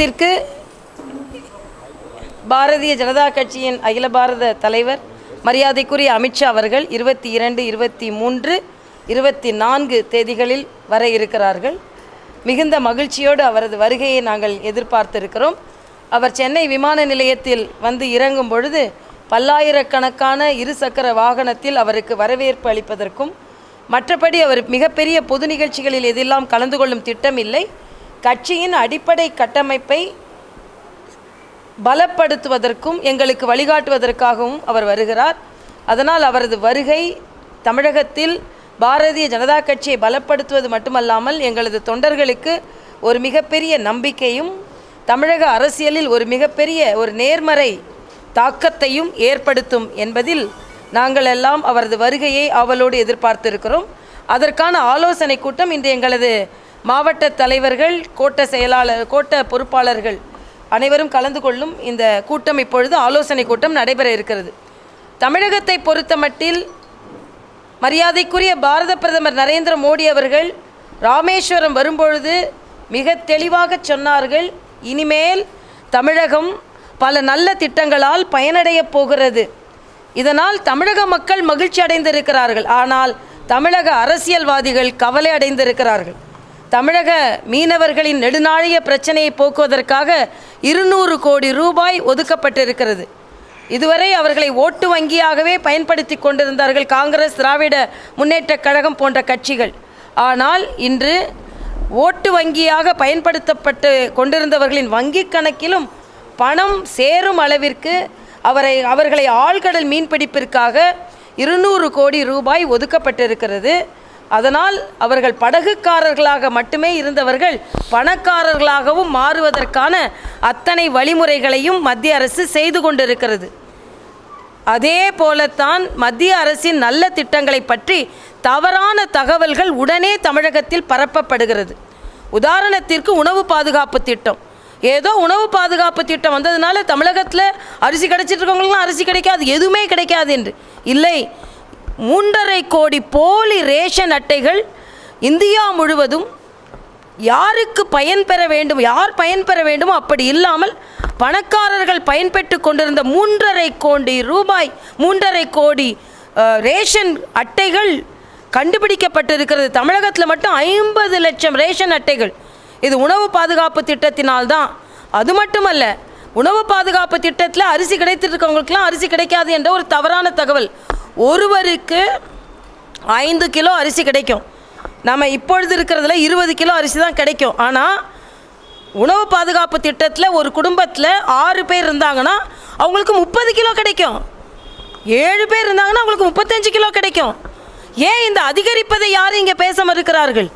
தமிழகத்திற்கு பாரதிய ஜனதா கட்சியின் அகில பாரத தலைவர் மரியாதைக்குரிய அமித்ஷா அவர்கள் இருபத்தி இரண்டு இருபத்தி மூன்று இருபத்தி நான்கு தேதிகளில் வர இருக்கிறார்கள். மிகுந்த மகிழ்ச்சியோடு அவரது வருகையை நாங்கள் எதிர்பார்த்திருக்கிறோம். அவர் சென்னை விமான நிலையத்தில் வந்து இறங்கும் பொழுது பல்லாயிரக்கணக்கான இருசக்கர வாகனத்தில் அவருக்கு வரவேற்பு அளிப்பதற்கும் மற்றபடி அவர் மிகப்பெரிய பொது நிகழ்ச்சிகளில் எதெல்லாம் கலந்து கொள்ளும் திட்டம் இல்லை கட்சியின் அடிப்படை கட்டமைப்பை பலப்படுத்துவதற்கும் எங்களுக்கு வழிகாட்டுவதற்காகவும் அவர் வருகிறார். அதனால் அவரது வருகை தமிழகத்தில் பாரதிய ஜனதா கட்சியை பலப்படுத்துவது மட்டுமல்லாமல் எங்களது தொண்டர்களுக்கு ஒரு மிகப்பெரிய நம்பிக்கையும் தமிழக அரசியலில் ஒரு மிகப்பெரிய ஒரு நேர்மறை தாக்கத்தையும் ஏற்படுத்தும் என்பதில் நாங்கள் எல்லாம் அவரது வருகையை அவளோடு எதிர்பார்த்திருக்கிறோம். அதற்கான ஆலோசனை கூட்டம் இன்று எங்களது மாவட்ட தலைவர்கள் கோட்ட செயலாளர் கோட்ட பொறுப்பாளர்கள் அனைவரும் கலந்து கொள்ளும் இந்த கூட்டம் இப்பொழுது ஆலோசனை கூட்டம் நடைபெற இருக்கிறது. தமிழகத்தை பொறுத்தமட்டில் மரியாதைக்குரிய பாரத பிரதமர் நரேந்திர மோடி அவர்கள் ராமேஸ்வரம் வரும்பொழுது மிக தெளிவாக சொன்னார்கள் இனிமேல் தமிழகம் பல நல்ல திட்டங்களால் பயனடையப் போகிறது. இதனால் தமிழக மக்கள் மகிழ்ச்சி அடைந்திருக்கிறார்கள். ஆனால் தமிழக அரசியல்வாதிகள் கவலை அடைந்திருக்கிறார்கள். தமிழக மீனவர்களின் நெடுநாழிய பிரச்சனையை போக்குவதற்காக இருநூறு கோடி ரூபாய் ஒதுக்கப்பட்டிருக்கிறது. இதுவரை அவர்களை ஓட்டு வங்கியாகவே பயன்படுத்தி கொண்டிருந்தார்கள் காங்கிரஸ் திராவிட முன்னேற்றக் கழகம் போன்ற கட்சிகள். ஆனால் இன்று ஓட்டு வங்கியாக பயன்படுத்தப்பட்டு கொண்டிருந்தவர்களின் வங்கிக் கணக்கிலும் பணம் சேரும் அளவிற்கு அவரை அவர்களை ஆழ்கடல் மீன்பிடிப்பிற்காக இருநூறு கோடி ரூபாய் ஒதுக்கப்பட்டிருக்கிறது. அதனால் அவர்கள் படகுக்காரர்களாக மட்டுமே இருந்தவர்கள் பணக்காரர்களாகவும் மாறுவதற்கான அத்தனை வழிமுறைகளையும் மத்திய அரசு செய்து கொண்டிருக்கிறது. அதே போலத்தான் மத்திய அரசின் நல்ல திட்டங்களை பற்றி தவறான தகவல்கள் உடனே தமிழகத்தில் பரப்பப்படுகிறது. உதாரணத்திற்கு உணவு பாதுகாப்பு திட்டம். ஏதோ உணவு பாதுகாப்பு திட்டம் வந்ததுனால தமிழகத்தில் அரிசி கிடைச்சிட்டு இருக்கவங்களுக்குலாம் அரிசி கிடைக்காது எதுவுமே கிடைக்காது என்று. இல்லை மூன்றரை கோடி போலி ரேஷன் அட்டைகள் இந்தியா முழுவதும் யாருக்கு பயன் பெற வேண்டும் யார் பயன் பெற வேண்டுமோ அப்படி இல்லாமல் பணக்காரர்கள் பயன்பெற்று கொண்டிருந்த மூன்றரை கோடி ரூபாய் மூன்றரை கோடி ரேஷன் அட்டைகள் கண்டுபிடிக்கப்பட்டிருக்கிறது. தமிழகத்தில் மட்டும் ஐம்பது லட்சம் ரேஷன் அட்டைகள். இது உணவு பாதுகாப்பு திட்டத்தினால் தான் அது மட்டுமல்ல உணவு பாதுகாப்பு திட்டத்தில் அரிசி கிடைத்திருக்கவங்களுக்குலாம் அரிசி கிடைக்காது என்ற ஒரு தவறான தகவல். ஒருவருக்கு ஐந்து கிலோ அரிசி கிடைக்கும். நம்ம இப்பொழுது இருக்கிறதுல இருபது கிலோ அரிசி தான் கிடைக்கும். ஆனால் உணவு பாதுகாப்பு திட்டத்தில் ஒரு குடும்பத்தில் ஆறு பேர் இருந்தாங்கன்னா அவங்களுக்கு முப்பது கிலோ கிடைக்கும். ஏழு பேர் இருந்தாங்கன்னா அவங்களுக்கு முப்பத்தஞ்சு கிலோ கிடைக்கும். ஏன் இந்த அதிகரிப்பதை யாரும் இங்கே பேச மறுக்கிறார்கள்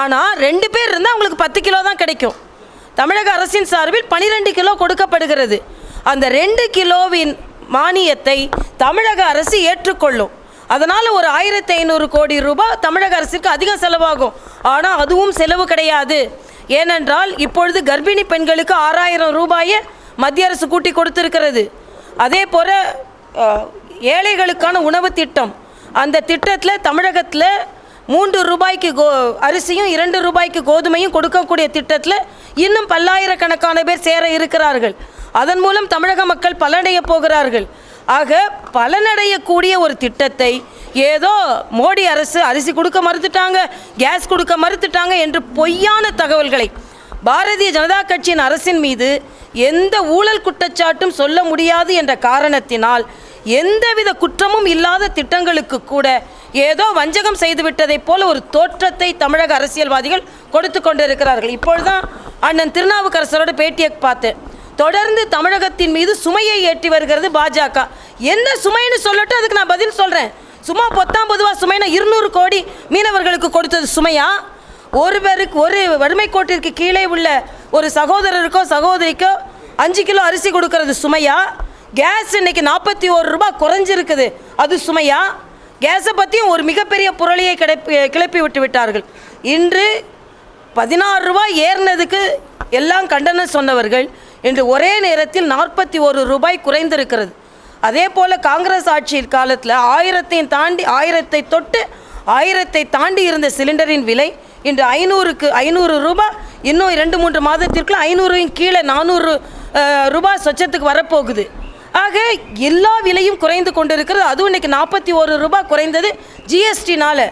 ஆனால் ரெண்டு பேர் இருந்தால் அவங்களுக்கு பத்து கிலோ தான் கிடைக்கும். தமிழக அரசின் சார்பில் பனிரெண்டு கிலோ கொடுக்கப்படுகிறது. அந்த ரெண்டு கிலோவின் மானியத்தை தமிழக அரசு ஏற்றுக்கொள்ளும். அதனால் ஒரு ஆயிரத்தி ஐநூறு கோடி ரூபாய் தமிழக அரசுக்கு அதிகம் செலவாகும். ஆனால் அதுவும் செலவு கிடையாது. ஏனென்றால் இப்பொழுது கர்ப்பிணி பெண்களுக்கு ஆறாயிரம் ரூபாயை மத்திய அரசு கூட்டி கொடுத்துருக்கிறது. அதே போல் ஏழைகளுக்கான உணவு திட்டம். அந்த திட்டத்தில் தமிழகத்தில் மூன்று ரூபாய்க்கு கோ அரிசியும் இரண்டு ரூபாய்க்கு கோதுமையும் கொடுக்கக்கூடிய திட்டத்தில் இன்னும் பல்லாயிரக்கணக்கான பேர் சேர இருக்கிறார்கள். அதன் மூலம் தமிழக மக்கள் பலனடைய போகிறார்கள். ஆக பலனடையக்கூடிய ஒரு திட்டத்தை ஏதோ மோடி அரசு அரிசி கொடுக்க மறுத்துட்டாங்க கேஸ் கொடுக்க மறுத்துட்டாங்க என்று பொய்யான தகவல்களை பாரதிய ஜனதா கட்சியின் அரசின் மீது எந்த ஊழல் குற்றச்சாட்டும் சொல்ல முடியாது என்ற காரணத்தினால் எந்தவித குற்றமும் இல்லாத திட்டங்களுக்கு கூட ஏதோ வஞ்சகம் செய்துவிட்டதைப் போல ஒரு தோற்றத்தை தமிழக அரசியல்வாதிகள் கொடுத்து கொண்டிருக்கிறார்கள். இப்பொழுதுதான் அண்ணன் திருநாவுக்கரசரோட பேட்டியை பார்த்தேன் தொடர்ந்து தமிழகத்தின் மீது சுமையை ஏற்றி வருகிறது பாஜக. என்ன சுமைன்னு சொல்லட்டும் அதுக்கு நான் பதில் சொல்கிறேன் சும்மா பொத்தாம் பொதுவாக சுமைனா இருநூறு கோடி மீனவர்களுக்கு கொடுத்தது சுமையா? ஒரு பேருக்கு ஒரு வறுமை கோட்டிற்கு கீழே உள்ள ஒரு சகோதரருக்கோ சகோதரிக்கோ அஞ்சு கிலோ அரிசி கொடுக்கறது சுமையா? கேஸ் இன்னைக்கு நாற்பத்தி ஒரு ரூபாய் குறைஞ்சிருக்குது. அது சுமையா? கேஸை பற்றியும் ஒரு மிகப்பெரிய புரளியை கிளப்பி கிளப்பி விட்டு விட்டார்கள். இன்று பதினாறு ரூபாய் ஏறினதுக்கு எல்லாம் கண்டனம் சொன்னவர்கள் இன்று ஒரே நேரத்தில் நாற்பத்தி ஒரு ரூபாய் குறைந்திருக்கிறது. அதே போல் காங்கிரஸ் ஆட்சி காலத்தில் ஆயிரத்தையும் தாண்டி ஆயிரத்தை தொட்டு ஆயிரத்தை தாண்டி இருந்த சிலிண்டரின் விலை இன்று ஐநூறுக்கு ஐநூறு ரூபாய். இன்னும் இரண்டு மூன்று மாதத்திற்குள்ள ஐநூறுக்கும் கீழே நானூறு ரூபாய் சொச்சத்துக்கு வரப்போகுது. ஆக எல்லா விலையும் குறைந்து கொண்டிருக்கிறது. அதுவும் இன்னைக்கு நாற்பத்தி ஒரு ரூபாய் குறைந்தது ஜிஎஸ்டினால்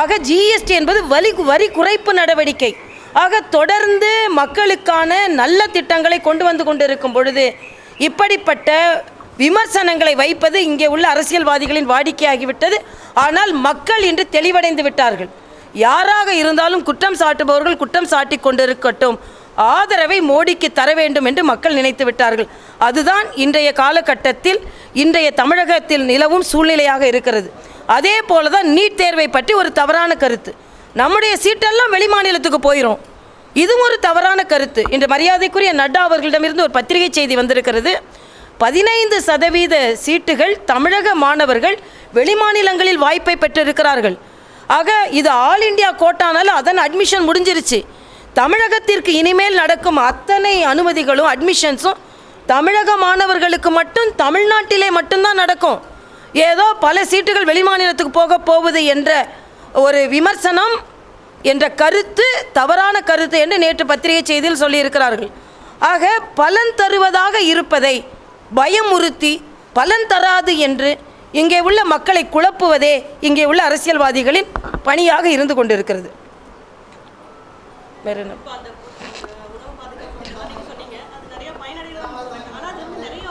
ஆக ஜிஎஸ்டி என்பது வரி வரி குறைப்பு நடவடிக்கை. ஆக தொடர்ந்து மக்களுக்கான நல்ல திட்டங்களை கொண்டு வந்து கொண்டிருக்கும் பொழுது இப்படிப்பட்ட விமர்சனங்களை வைப்பது இங்கே உள்ள அரசியல்வாதிகளின் வாடிக்கையாகிவிட்டது. ஆனால் மக்கள் இன்று தெளிவடைந்து விட்டார்கள். யாராக இருந்தாலும் குற்றம் சாட்டுபவர்கள் குற்றம் சாட்டிக் கொண்டிருக்கட்டும். ஆதரவை மோடிக்கு தர வேண்டும் என்று மக்கள் நினைத்து விட்டார்கள். அதுதான் இன்றைய காலகட்டத்தில் இன்றைய தமிழகத்தில் நிலவும் சூழ்நிலையாக இருக்கிறது. அதே போல தான் நீட் தேர்வை பற்றி ஒரு தவறான கருத்து. நம்முடைய சீட்டெல்லாம் வெளிமாநிலத்துக்கு போயிடும் இதுவும் ஒரு தவறான கருத்து. இன்று மரியாதைக்குரிய நட்டா அவர்களிடமிருந்து ஒரு பத்திரிகை செய்தி வந்திருக்கிறது. பதினைந்து சதவீத சீட்டுகள் தமிழக மாணவர்கள் வெளிமாநிலங்களில் வாய்ப்பை பெற்றிருக்கிறார்கள். ஆக இது ஆல் இந்தியா கோட்டானால அதன் அட்மிஷன் முடிஞ்சிருச்சு. தமிழகத்திற்கு இனிமேல் நடக்கும் அத்தனை அனுமதிகளும் அட்மிஷன்ஸும் தமிழக மாணவர்களுக்கு மட்டும் தமிழ்நாட்டிலே மட்டும்தான் நடக்கும். ஏதோ பல சீட்டுகள் வெளிமாநிலத்துக்கு போக போவது என்ற ஒரு விமர்சனம் என்ற கருத்து தவறான கருத்து என்று நேற்று பத்திரிகை செய்தியில் சொல்லியிருக்கிறார்கள். ஆக பலன் தருவதாக இருப்பதை பயமுறுத்தி பலன் தராது என்று இங்கே உள்ள மக்களை குழப்புவதே இங்கே உள்ள அரசியல்வாதிகளின் பணியாக இருந்து கொண்டிருக்கிறது. வேற என்ன இப்போ அந்த அஹ், உணவு பாதுகாப்பு நீங்க சொன்னீங்க அது நிறைய பயனடைகள் தான் சொல்றாங்க ஆனால் அது வந்து நிறைய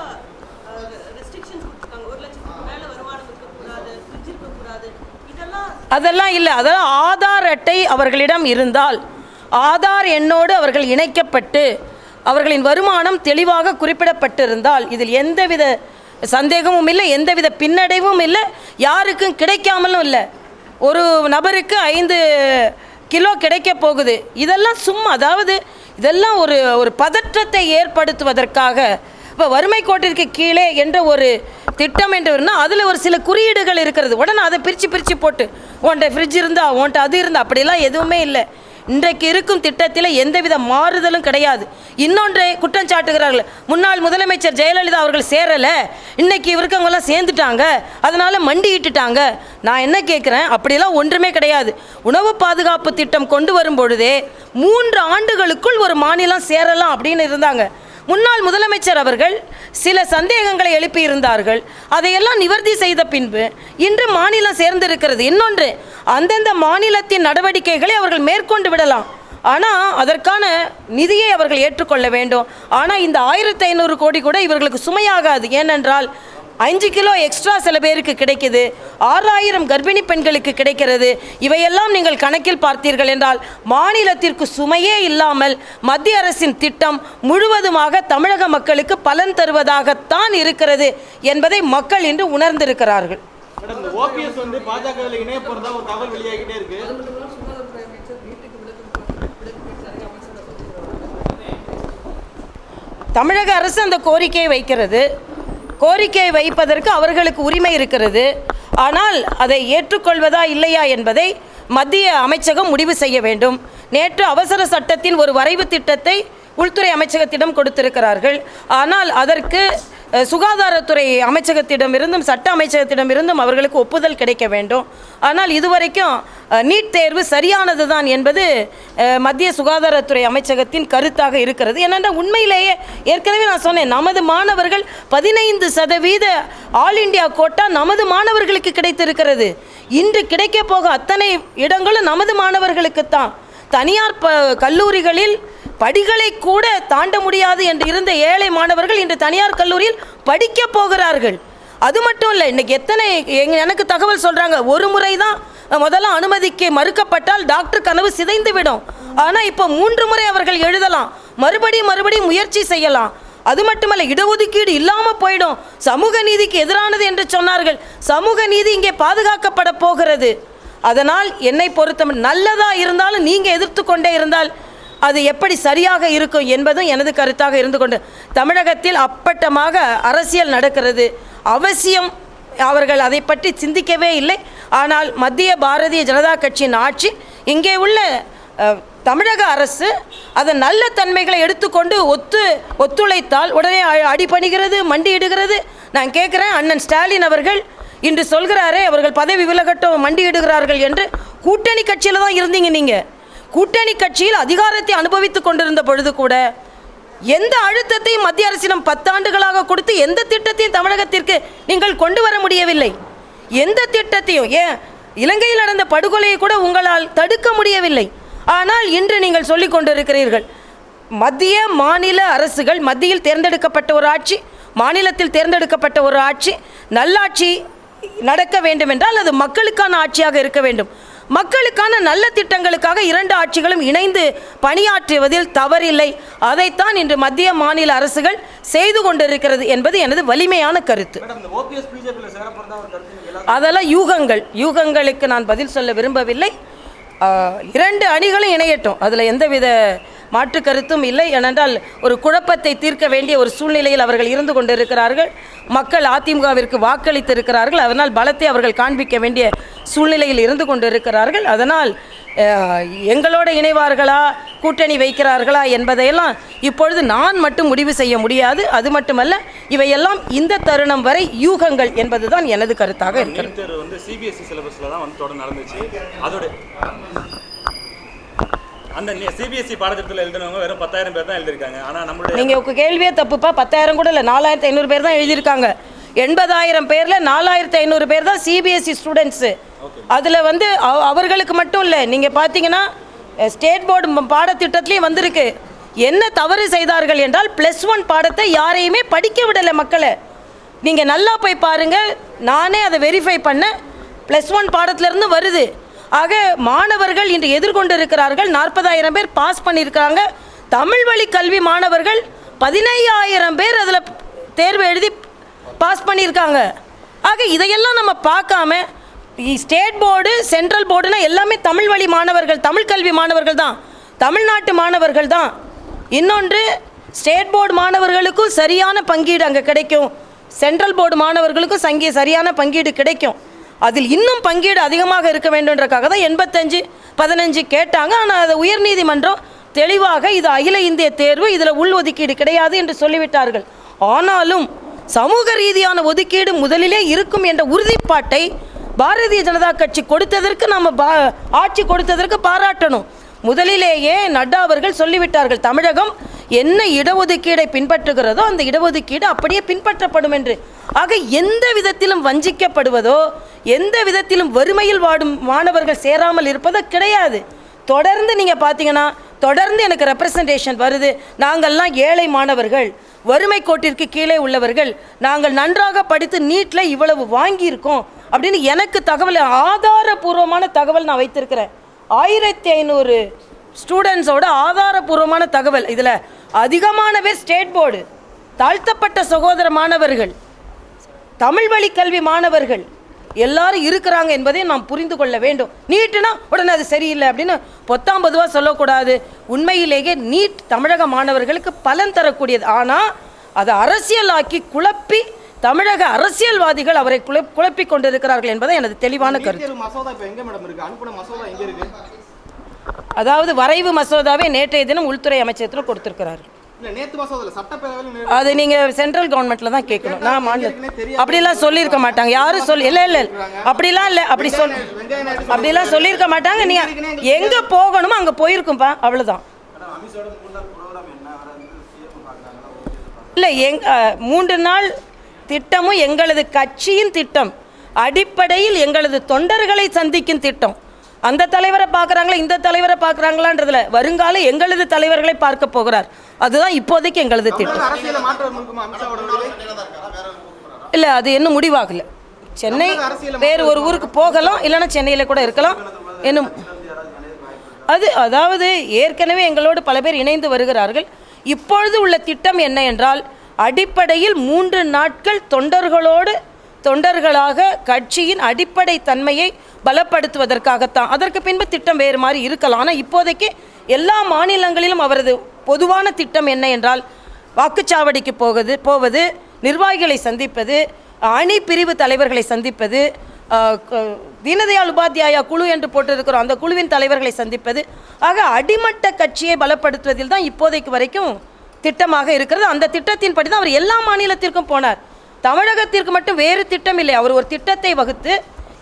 ரெஸ்ட்ரிக்ஷன்ஸ் கொடுத்துருக்காங்க ஒரு லட்சத்துக்கு மேலே வருமானம் இருக்கக்கூடாது ஃப்ரிட்ஜ் இருக்கக்கூடாது இதெல்லாம் அதெல்லாம் இல்லை. அதெல்லாம் ஆதார் அட்டை அவர்களிடம் இருந்தால் ஆதார் எண்ணோடு அவர்கள் இணைக்கப்பட்டு அவர்களின் வருமானம் தெளிவாக குறிப்பிடப்பட்டிருந்தால் இதில் எந்தவித சந்தேகமும் இல்லை எந்தவித பின்னடைவும் இல்லை யாருக்கும் கிடைக்காமலும் இல்லை. ஒரு நபருக்கு ஐந்து கிலோ கிடைக்க போகுது. இதெல்லாம் சும்மா அதாவது இதெல்லாம் ஒரு ஒரு பதற்றத்தை ஏற்படுத்துவதற்காக இப்போ வறுமை கோட்டிற்கு கீழே என்ற ஒரு திட்டம் என்று இருந்தால் அதில் ஒரு சில குறியீடுகள் இருக்கிறது. உடனே அதை பிரித்து பிரித்து போட்டு உன்ட்ட ஃப்ரிட்ஜ் இருந்தா உன்ட்ட அது இருந்தா அப்படிலாம் எதுவுமே இல்லை. இன்றைக்கு இருக்கும் திட்டத்தில் எந்தவித மாறுதலும் கிடையாது. இன்னொன்றை குற்றம் சாட்டுகிறார்கள். முன்னாள் முதலமைச்சர் ஜெயலலிதா அவர்கள் சேரலை. இன்னைக்கு இருக்கவங்கெல்லாம் சேர்ந்துட்டாங்க. அதனால மண்டியிட்டுட்டாங்க. நான் என்ன கேட்குறேன் அப்படிலாம் ஒன்றுமே கிடையாது. உணவு பாதுகாப்பு திட்டம் கொண்டு வரும் பொழுதே மூன்று ஆண்டுகளுக்குள் ஒரு மாநிலம் சேரலாம் அப்படின்னு இருந்தாங்க. முன்னாள் முதலமைச்சர் அவர்கள் சில சந்தேகங்களை எழுப்பியிருந்தார்கள். அதையெல்லாம் நிவர்த்தி செய்த பின்பு இன்று மாநிலம் சேர்ந்திருக்கிறது. இன்னொன்று அந்தந்த மாநிலத்தின் நடவடிக்கைகளை அவர்கள் மேற்கொண்டு விடலாம். ஆனால் அதற்கான நிதியை அவர்கள் ஏற்றுக்கொள்ள வேண்டும். ஆனால் இந்த ஆயிரத்தி ஐநூறு கோடி கூட இவர்களுக்கு சுமையாகாது. ஏனென்றால் அஞ்சு கிலோ எக்ஸ்ட்ரா சில பேருக்கு கிடைக்குது. ஆறாயிரம் கர்ப்பிணி பெண்களுக்கு கிடைக்கிறது. இவையெல்லாம் நீங்கள் கணக்கில் பார்த்தீர்கள் என்றால் மாநிலத்திற்கு சுமையே இல்லாமல் மத்திய அரசின் திட்டம் முழுவதுமாக தமிழக மக்களுக்கு பலன் தருவதாகத்தான் இருக்கிறது என்பதை மக்கள் இன்று உணர்ந்திருக்கிறார்கள். தமிழக அரசு அந்த கோரிக்கையை வைக்கிறது. கோரிக்கையை வைப்பதற்கு அவர்களுக்கு உரிமை இருக்கிறது. ஆனால் அதை ஏற்றுக்கொள்வதா இல்லையா என்பதை மத்திய அமைச்சகம் முடிவு செய்ய வேண்டும். நேற்று அவசர சட்டத்தின் ஒரு வரைவு திட்டத்தை உள்துறை அமைச்சகத்திடம் கொடுத்திருக்கிறார்கள். ஆனால் அதற்கு சுகாதாரத்துறை அமைச்சகத்திடமிருந்தும் சட்ட அமைச்சகத்திடமிருந்தும் அவர்களுக்கு ஒப்புதல் கிடைக்க வேண்டும். ஆனால் இதுவரைக்கும் நீட் தேர்வு சரியானது தான் என்பது மத்திய சுகாதாரத்துறை அமைச்சகத்தின் கருத்தாக இருக்கிறது. ஏனென்றால் உண்மையிலேயே ஏற்கனவே நான் சொன்னேன் நமது மாணவர்கள் பதினைந்து சதவீத ஆல் இந்தியா கோட்டா நமது மாணவர்களுக்கு கிடைத்திருக்கிறது. இன்று கிடைக்க போக அத்தனை இடங்களும் நமது மாணவர்களுக்குத்தான். தனியார் ப கல்லூரிகளில் படிகளை கூட தாண்ட முடியாது என்று இருந்த ஏழை மாணவர்கள் இன்று தனியார் கல்லூரியில் படிக்க போகிறார்கள். அது மட்டும் இல்லை இன்னைக்கு எத்தனை எனக்கு தகவல் சொல்றாங்க ஒரு முறை தான் முதல்ல அனுமதிக்கு மறுக்கப்பட்டால் டாக்டர் கனவு சிதைந்து விடும். ஆனால் இப்போ மூன்று முறை அவர்கள் எழுதலாம் மறுபடியும் மறுபடியும் முயற்சி செய்யலாம். அது மட்டுமல்ல இடஒதுக்கீடு இல்லாமல் போயிடும். சமூக நீதிக்கு எதிரானது என்று சொன்னார்கள். சமூக நீதி இங்கே பாதுகாக்கப்பட போகிறது. அதனால் என்னை பொறுத்த நல்லதா இருந்தாலும் நீங்கள் எதிர்த்து கொண்டே இருந்தால் அது எப்படி சரியாக இருக்கும் என்பதும் எனது கருத்தாக இருந்து கொண்டு தமிழகத்தில் அப்பட்டமாக அரசியல் நடக்கிறது. அவசியம் அவர்கள் அதை பற்றி சிந்திக்கவே இல்லை. ஆனால் மத்திய பாரதிய ஜனதா கட்சியின் ஆட்சி இங்கே உள்ள தமிழக அரசு அதன் நல்ல தன்மைகளை எடுத்துக்கொண்டு ஒத்து ஒத்துழைத்தால் உடனே அடிபணிகிறது மண்டியிடுகிறது. நான் கேட்குறேன் அண்ணன் ஸ்டாலின் அவர்கள் இன்று சொல்கிறாரே அவர்கள் பதவி விலகட்டும் மண்டியிடுகிறார்கள் என்று கூட்டணி கட்சியில் தான் இருந்தீங்க நீங்கள் கூட்டணி கட்சியில் அதிகாரத்தை அனுபவித்துக் கொண்டிருந்த பொழுது கூட எந்த அழுத்தத்தையும் மத்திய அரசிடம் பத்தாண்டுகளாக கொடுத்து எந்த திட்டத்தையும் தமிழகத்திற்கு நீங்கள் கொண்டு வர முடியவில்லை. எந்த திட்டத்தையும் ஏன்? இலங்கையில் நடந்த படுகொலையை கூட உங்களால் தடுக்க முடியவில்லை. ஆனால் இன்று நீங்கள் சொல்லிக் கொண்டிருக்கிறீர்கள். மத்திய மாநில அரசுகள் மத்தியில் தேர்ந்தெடுக்கப்பட்ட ஒரு ஆட்சி மாநிலத்தில் தேர்ந்தெடுக்கப்பட்ட ஒரு ஆட்சி நல்லாட்சி நடக்க வேண்டும் என்றால் அது மக்களுக்கான ஆட்சியாக இருக்க வேண்டும். மக்களுக்கான நல்ல திட்டங்களுக்காக இரண்டு ஆட்சிகளும் இணைந்து பணியாற்றுவதில் தவறில்லை. அதைத்தான் இன்று மத்திய மாநில அரசுகள் செய்து கொண்டிருக்கிறது என்பது எனது வலிமையான கருத்து. அதெல்லாம் யூகங்கள். யூகங்களுக்கு நான் பதில் சொல்ல விரும்பவில்லை. இரண்டு அணிகளும் இணையட்டும். அதில் எந்தவித மாற்று கருத்தும் இல்லை ஏனென்றால் ஒரு குழப்பத்தை தீர்க்க வேண்டிய ஒரு சூழ்நிலையில் அவர்கள் இருந்து கொண்டிருக்கிறார்கள். மக்கள் அதிமுகவிற்கு வாக்களித்திருக்கிறார்கள். அதனால் பலத்தை அவர்கள் காண்பிக்க வேண்டிய சூழ்நிலையில் இருந்து கொண்டிருக்கிறார்கள். அதனால் எங்களோட இணைவார்களா கூட்டணி வைக்கிறார்களா என்பதையெல்லாம் இப்பொழுது நான் மட்டும் முடிவு செய்ய முடியாது. அது மட்டுமல்ல இவையெல்லாம் இந்த தருணம் வரை யூகங்கள் என்பதுதான் எனது கருத்தாக இருக்கிறது. வந்து சிபிஎஸ்சி சிலபஸில் தான் வந்து தொடர்ந்து நடந்துச்சு. அதோட அந்த சிபிஎஸ்சி பாடத்திட்டத்தில் எழுதினவங்க வெறும் பத்தாயிரம் பேர் தான் எழுதியிருக்காங்க. ஆனா நம்மளுடைய நீங்கள் உங்கள் கேள்வியே தப்புப்பா. பத்தாயிரம் கூட இல்லை நாலாயிரத்தி ஐநூறு பேர் தான் எழுதியிருக்காங்க. எண்பதாயிரம் பேரில் நாலாயிரத்தி ஐநூறு பேர் தான் சிபிஎஸ்சி ஸ்டூடெண்ட்ஸு அதில் வந்து அவ- அவர்களுக்கு மட்டும் இல்லை நீங்கள் பார்த்தீங்கன்னா ஸ்டேட் போர்டு பாடத்திட்டத்துலேயும் வந்திருக்கு. என்ன தவறு செய்தார்கள் என்றால் ப்ளஸ் ஒன் பாடத்தை யாரையுமே படிக்க விடலை மக்களை. நீங்கள் நல்லா போய் பாருங்கள் நானே அதை வெரிஃபை பண்ணேன். ப்ளஸ் ஒன் பாடத்திலிருந்து வருது. ஆக மாணவர்கள் இன்று எதிர்கொண்டு இருக்கிறார்கள் நாற்பதாயிரம் பேர் பாஸ் பண்ணியிருக்காங்க தமிழ் வழி கல்வி மாணவர்கள் பதினையாயிரம் பேர் அதில் தேர்வு எழுதி பாஸ் பண்ணியிருக்காங்க. ஆக இதையெல்லாம் நம்ம பார்க்காம இ- ஸ்டேட் போர்டு சென்ட்ரல் போர்டுனா எல்லாமே தமிழ் வழி மாணவர்கள் தமிழ் கல்வி மாணவர்கள் தான். தமிழ்நாட்டு மாணவர்கள் தான். இன்னொன்று ஸ்டேட் போர்டு மாணவர்களுக்கும் சரியான பங்கீடு அங்கே கிடைக்கும். சென்ட்ரல் போர்டு மாணவர்களுக்கும் சங்கி சரியான பங்கீடு கிடைக்கும். அதில் இன்னும் பங்கீடு அதிகமாக இருக்க வேண்டும்ன்றக்காக தான் எண்பத்தஞ்சு பதினஞ்சு கேட்டாங்க. ஆனால் அதை உயர்நீதிமன்றம் தெளிவாக இது அகில இந்திய தேர்வு இதில் உள் ஒதுக்கீடு கிடையாது என்று சொல்லிவிட்டார்கள். ஆனாலும் சமூக ரீதியான ஒதுக்கீடு முதலிலே இருக்கும் என்ற உறுதிப்பாட்டை பாரதிய ஜனதா கட்சி கொடுத்ததற்கு நம்ம பா ஆட்சி கொடுத்ததற்கு பாராட்டணும். முதலிலேயே நட்டா அவர்கள் சொல்லிவிட்டார்கள். தமிழகம் என்ன இடஒதுக்கீடை பின்பற்றுகிறதோ அந்த இடஒதுக்கீடு அப்படியே பின்பற்றப்படும் என்று. ஆக எந்த விதத்திலும் வஞ்சிக்கப்படுவதோ எந்த விதத்திலும் வறுமையில் வாடும் மாணவர்கள் சேராமல் இருப்பதோ கிடையாது. தொடர்ந்து நீங்கள் பார்த்தீங்கன்னா தொடர்ந்து எனக்கு ரெப்ரசன்டேஷன் வருது. நாங்கள்லாம் ஏழை மாணவர்கள் வறுமை கோட்டிற்கு கீழே உள்ளவர்கள் நாங்கள் நன்றாக படித்து நீட்டில் இவ்வளவு வாங்கியிருக்கோம் அப்படின்னு எனக்கு தகவல் ஆதாரபூர்வமான தகவல் நான் வைத்திருக்கிறேன். ஆயிரத்தி ஐநூறு ஸ்டூடெண்ட்ஸோட ஆதாரபூர்வமான தகவல். இதில் அதிகமான பேர் ஸ்டேட் போர்டு தாழ்த்தப்பட்ட சகோதர மாணவர்கள் தமிழ் வழி கல்வி மாணவர்கள் எல்லாரும் இருக்கிறாங்க என்பதை நாம் புரிந்து கொள்ள வேண்டும். நீட்டுனா உடனே அது சரியில்லை அப்படின்னு பொத்தாம் பொதுவாக சொல்லக்கூடாது. உண்மையிலேயே நீட் தமிழக மாணவர்களுக்கு பலன் தரக்கூடியது. ஆனால் அதை அரசியலாக்கி குழப்பி தமிழக அரசியல்வாதிகள் அவரை குழப் குழப்பி கொண்டிருக்கிறார்கள் என்பதை எனது தெளிவான கருத்து. மசோதா இப்போ எங்க மேடம் இருக்கு? அனுப்பின மசோதா எங்க இருக்கு? அதாவது வரைவு மசோதாவை நேற்றைய தினம் உள்துறை அமைச்சகத்தில் கொடுத்திருக்கிறார்கள் இல்ல நேத்து மசோதால சட்டப்பேரவையில் நே- அது நீங்கள் சென்ட்ரல் கவர்மெண்ட்டில் தான் கேட்கணும். நான் மாநில அப்படிலாம் சொல்லியிருக்க மாட்டாங்க. யாரும் சொல்லி இல்லை இல்லை அப்படிலாம் இல்லை. அப்படி சொல் அப்படிலாம் சொல்லியிருக்க மாட்டாங்க. நீ எங்கே போகணுமோ அங்கே போயிருக்கும்பா. அவ்வளோதான் இல்லை எங் மூன்று நாள் திட்டமும் எங்களது கட்சியின் திட்டம். அடிப்படையில் எங்களது தொண்டர்களை சந்திக்கும் திட்டம். அந்த தலைவரை பார்க்குறாங்களா இந்த தலைவரை பார்க்குறாங்களான்றதுல வருங்கால எங்களது தலைவர்களை பார்க்க போகிறார். அதுதான் இப்போதைக்கு எங்களது திட்டம்? இல்லை அது இன்னும் முடிவாகல. சென்னை வேறு ஒரு ஊருக்கு போகலாம் இல்லைன்னா சென்னையில் கூட இருக்கலாம். இன்னும் அது அதாவது ஏற்கனவே எங்களோடு பல பேர் இணைந்து வருகிறார்கள். இப்பொழுது உள்ள திட்டம் என்ன என்றால் அடிப்படையில் மூன்று நாட்கள் தொண்டர்களோடு தொண்டர்களாக கட்சியின் அடிப்படை தன்மையை பலப்படுத்துவதற்காகத்தான். அதற்கு பின்பு திட்டம் வேறு மாதிரி இருக்கலாம். ஆனால் இப்போதைக்கு எல்லா மாநிலங்களிலும் அவரது பொதுவான திட்டம் என்ன என்றால் வாக்குச்சாவடிக்கு போகுது போவது நிர்வாகிகளை சந்திப்பது அணி பிரிவு தலைவர்களை சந்திப்பது தீனதயாள் உபாத்தியாயா குழு என்று போட்டிருக்கிறோம் அந்த குழுவின் தலைவர்களை சந்திப்பது. ஆக அடிமட்ட கட்சியை பலப்படுத்துவதில் தான் இப்போதைக்கு வரைக்கும் திட்டமாக இருக்கிறது. அந்த திட்டத்தின்படி தான் அவர் எல்லா மாநிலத்திற்கும் போனார். தமிழகத்திற்கு மட்டும் வேறு திட்டம் இல்லை. அவர் ஒரு திட்டத்தை வகுத்து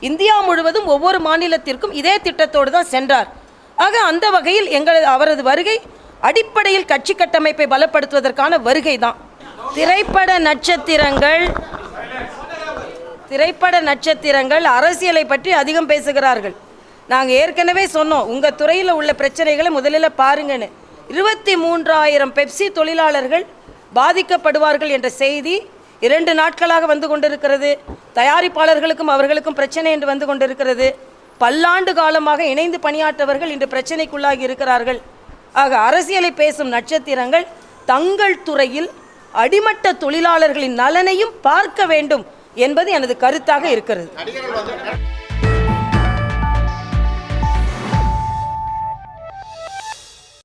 இந்தியா முழுவதும் ஒவ்வொரு மாநிலத்திற்கும் இதே திட்டத்தோடு தான் சென்றார். ஆக அந்த வகையில் எங்களது அவரது வருகை அடிப்படையில் கட்சி கட்டமைப்பை பலப்படுத்துவதற்கான வருகை தான். திரைப்பட நட்சத்திரங்கள் திரைப்பட நட்சத்திரங்கள் அரசியலை பற்றி அதிகம் பேசுகிறார்கள். நாங்கள் ஏற்கனவே சொன்னோம் உங்கள் துறையில் உள்ள பிரச்சனைகளை முதலில் பாருங்கன்னு. இருபத்தி மூன்றாயிரம் பெப்சி தொழிலாளர்கள் பாதிக்கப்படுவார்கள் என்ற செய்தி இரண்டு நாட்களாக வந்து கொண்டிருக்கிறது. தயாரிப்பாளர்களுக்கும் அவர்களுக்கும் பிரச்சனை என்று வந்து கொண்டிருக்கிறது. பல்லாண்டு காலமாக இணைந்து பணியாற்றவர்கள் இன்று பிரச்சனைக்குள்ளாகி இருக்கிறார்கள். ஆக அரசியலை பேசும் நட்சத்திரங்கள் தங்கள் துறையில் அடிமட்ட தொழிலாளர்களின் நலனையும் பார்க்க வேண்டும் என்பது எனது கருத்தாக இருக்கிறது.